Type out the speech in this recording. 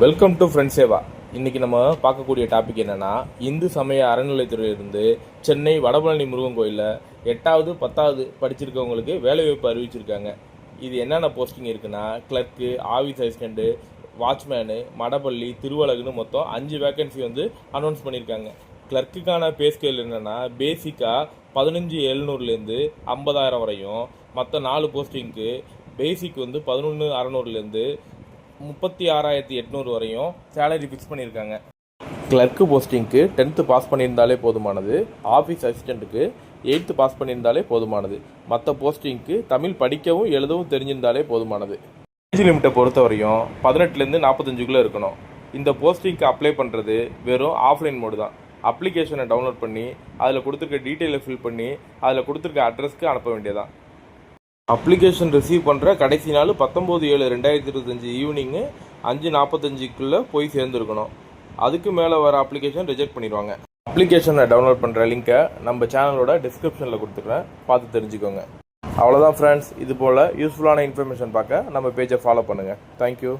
Welcome to friends Seva இன்றைக்கி நம்ம பார்க்கக்கூடிய டாபிக் என்னன்னா இந்து சமய அறநிலையத்துறையிலிருந்து சென்னை வடபழனி முருகன் கோயிலில் எட்டாவது பத்தாவது படிச்சிருக்கவங்களுக்கு வேலைவாய்ப்பு அறிவிச்சிருக்காங்க. இது என்னென்ன போஸ்டிங் இருக்குன்னா கிளர்க்கு ஆஃபீஸ் அசிஸ்டண்ட்டு வாட்ச்மேனு மடப்பள்ளி திருவழகுன்னு மொத்தம் அஞ்சு வேக்கன்சி வந்து அனௌன்ஸ் பண்ணியிருக்காங்க கிளர்க்குக்கான பே ஸ்கேல் என்னென்னா பேசிக்காக பதினஞ்சு எழுநூறுலேருந்து ஐம்பதாயிரம் வரையும் மற்ற நாலு போஸ்டிங்க்கு பேசிக் வந்து பதினொன்று அறநூறுலேருந்து முப்பத்தி ஆறாயிரத்தி எட்நூறு வரையும் சேலரி ஃபிக்ஸ் பண்ணியிருக்காங்க. கிளர்க்கு போஸ்டிங்க்கு டென்த்து பாஸ் பண்ணியிருந்தாலே போதுமானது. ஆஃபீஸ் அசிஸ்டண்ட்டுக்கு எயித்து பாஸ் பண்ணியிருந்தாலே போதுமானது. மற்ற போஸ்டிங்க்கு தமிழ் படிக்கவும் எழுதவும் தெரிஞ்சிருந்தாலே போதுமானது. ஏஜ் லிமிட்டை பொறுத்த வரையும் பதினெட்டுலேருந்து நாற்பத்தஞ்சுக்குள்ளே இருக்கணும். இந்த போஸ்டிங்க்கு அப்ளை பண்ணுறது வெறும் ஆஃப்லைன் மோடு தான். அப்ளிகேஷனை டவுன்லோட் பண்ணி அதில் கொடுத்துருக்க டீட்டெயிலை ஃபில் பண்ணி அதில் கொடுத்துருக்க அட்ரஸ்க்கு அனுப்ப வேண்டியதான் அப்ளிகேஷன் ரிசீவ் பண்ணுற கடைசி நாள் பத்தொம்போது ஏழு ரெண்டாயிரத்தி இருபத்தஞ்சி ஈவினிங்கு அஞ்சு நாற்பத்தஞ்சுக்குள்ளே போய் சேர்ந்துருக்கணும். அதுக்கு மேலே வர அப்ளிகேஷன் ரிஜெக்ட் பண்ணிடுவாங்க. அப்ளிகேஷனை டவுன்லோட் பண்ணுற லிங்க்கை நம்ம சேனலோட டிஸ்கிரிப்ஷனில் கொடுத்துருக்கேன் பார்த்து தெரிஞ்சுக்கோங்க. அவ்வளோதான் ஃப்ரெண்ட்ஸ் இது போல் யூஸ்ஃபுல்லான இன்ஃபர்மேஷன் பார்க்க நம்ம பேஜை ஃபாலோ பண்ணுங்கள் தேங்க்யூ